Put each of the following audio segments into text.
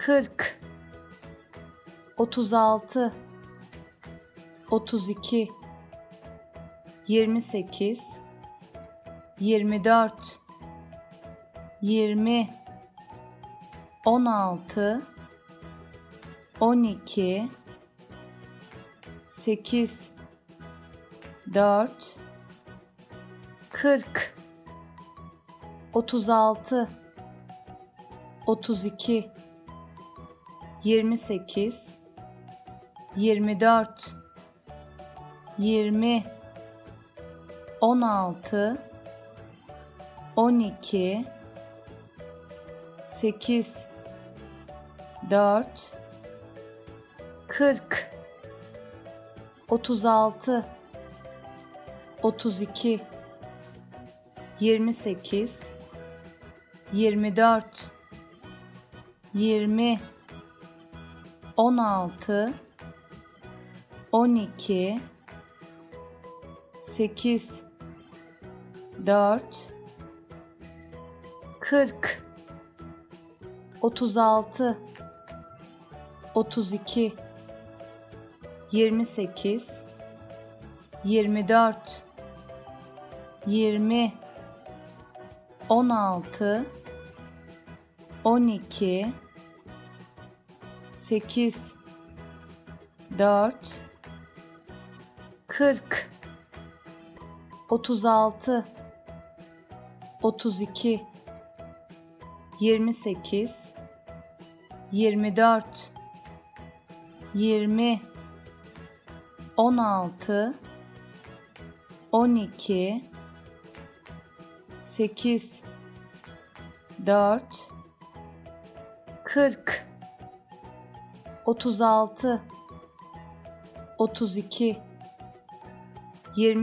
kırk, otuz altı, otuz iki, yirmi sekiz, yirmi dört, yirmi, on altı, on iki, sekiz, dört, kırk, otuz altı, otuz iki, yirmi sekiz, yirmi dört, yirmi, on altı, on iki, sekiz, dört, kırk, otuz altı, otuz iki, yirmi sekiz, yirmi dört, yirmi, on altı, on iki, sekiz, dört, kırk, otuz altı,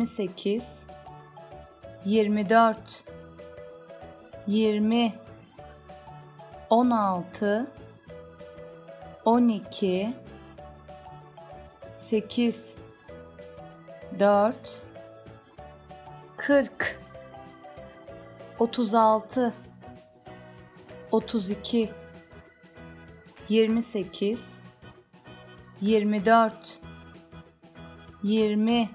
36 32 28 24 20 16 12 8 4 40 36 32 28 yirmi dört, yirmi,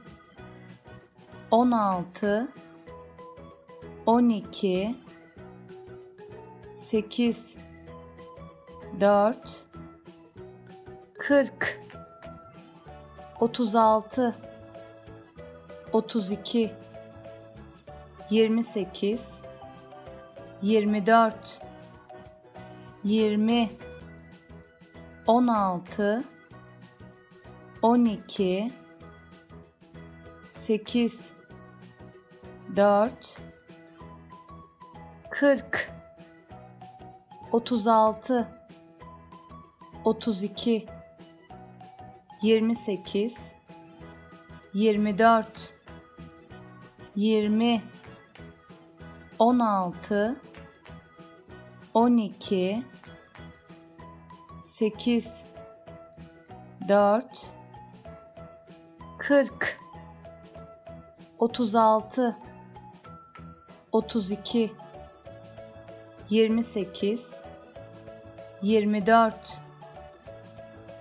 on altı, on iki, sekiz, dört, kırk, otuz altı, otuz iki, yirmi sekiz, yirmi dört, yirmi, on altı, on iki, sekiz, dört, kırk, otuz altı, otuz iki, yirmi sekiz, yirmi dört,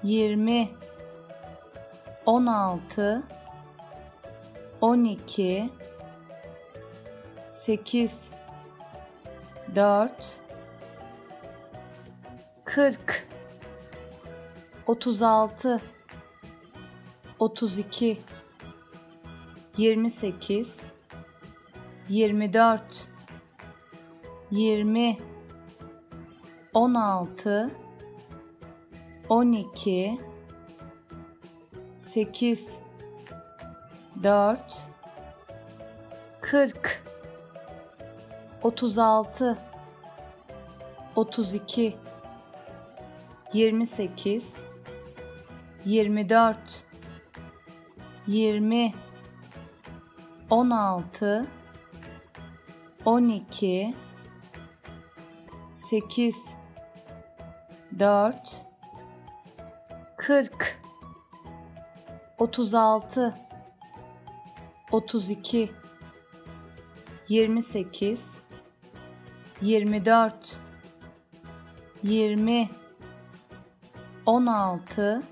yirmi, on altı, on iki, sekiz, dört, kırk, otuz altı, otuz iki, yirmi sekiz, yirmi dört, yirmi, on altı, on iki, sekiz, dört, kırk, otuz altı, otuz iki, yirmi on altı, on iki, sekiz, dört, kırk, otuz altı, otuz iki, yirmi sekiz, yirmi dört, yirmi, on altı,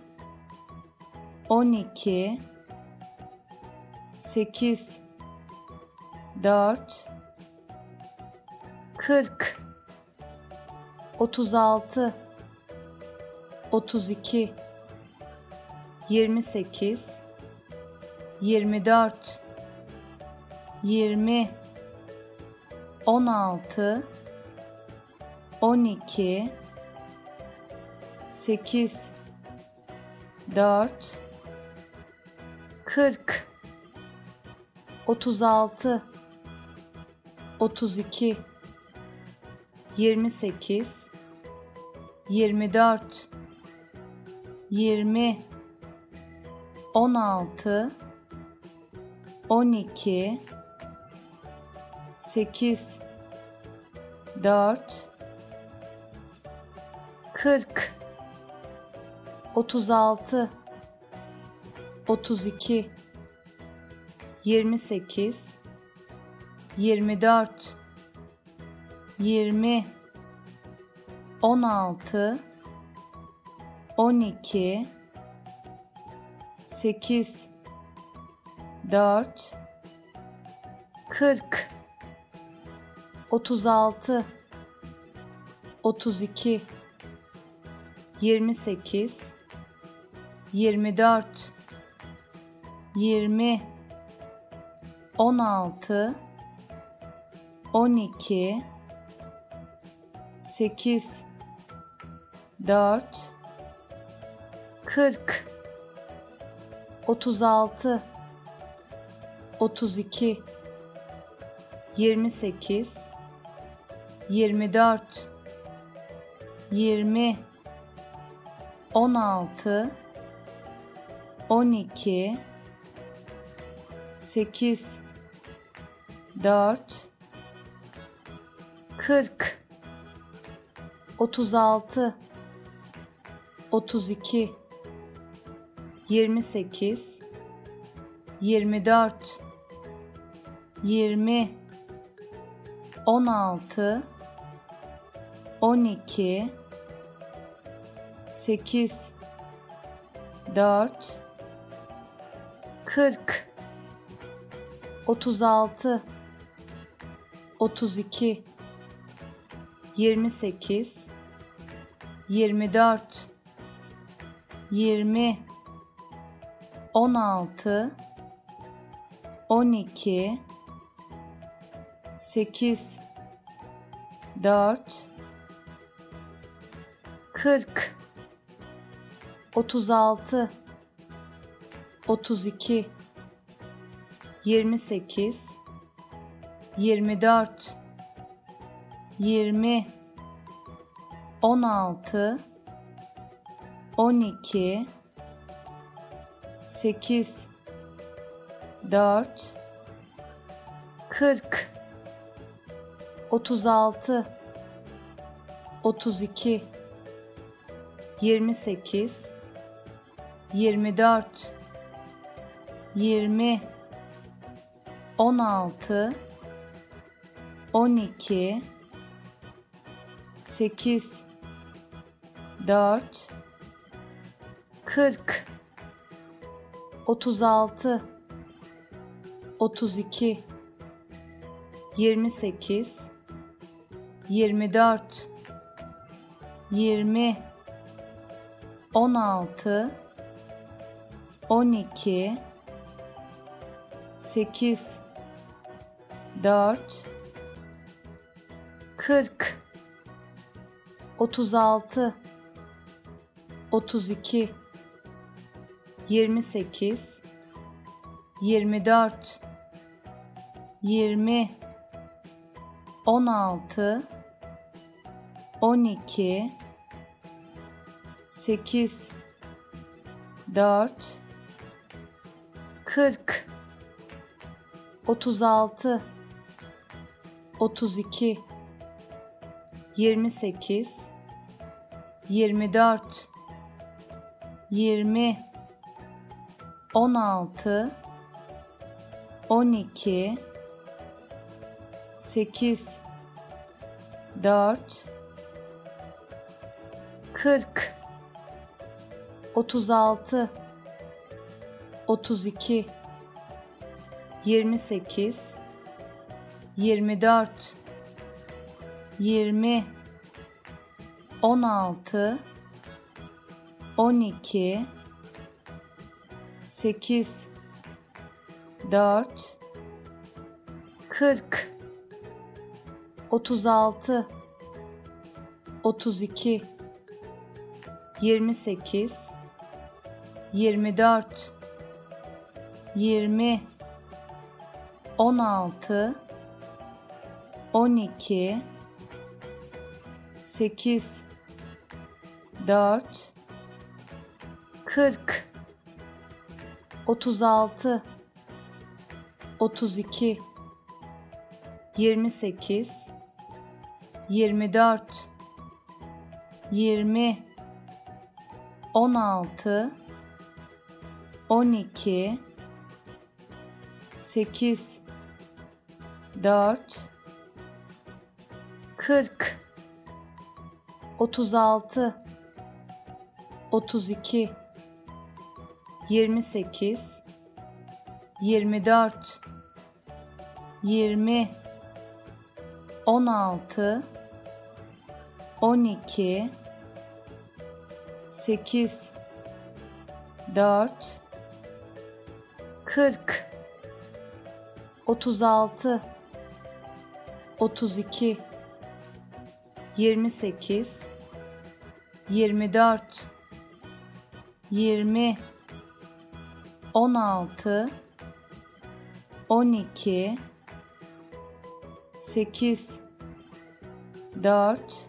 on iki, sekiz, dört, kırk, otuz altı, otuz iki, yirmi sekiz, yirmi dört, yirmi, on altı, on iki, sekiz, dört, kırk, otuz altı, otuz iki, yirmi sekiz, yirmi dört, yirmi, on altı, on iki, sekiz, dört, kırk, otuz altı, otuz iki, yirmi sekiz, yirmi dört, yirmi, on altı, on iki, sekiz, dört, kırk, otuz altı, otuz iki, yirmi sekiz, yirmi dört, yirmi, on altı, on iki, sekiz, dört, kırk, otuz altı, otuz iki, yirmi sekiz, yirmi dört, yirmi, on altı, on iki, sekiz, dört, kırk, otuz altı, otuz iki, yirmi sekiz, yirmi dört, yirmi, on altı, on iki, sekiz, dört, kırk, otuz altı, otuz iki, yirmi sekiz, yirmi dört, yirmi, on altı, on iki, sekiz, dört, kırk, 28 24 20 16 12 8 4 40 36 32 28 24 yirmi on altı, on iki, sekiz, dört, kırk, otuz altı, otuz iki, yirmi sekiz, yirmi dört, yirmi, on altı, on iki, 8 4 40 36 32 28 24 20 16 12 8 4 40 36 32 28 24 20 16 12 8 4 40 36 32 28 24 20 16 12 8 4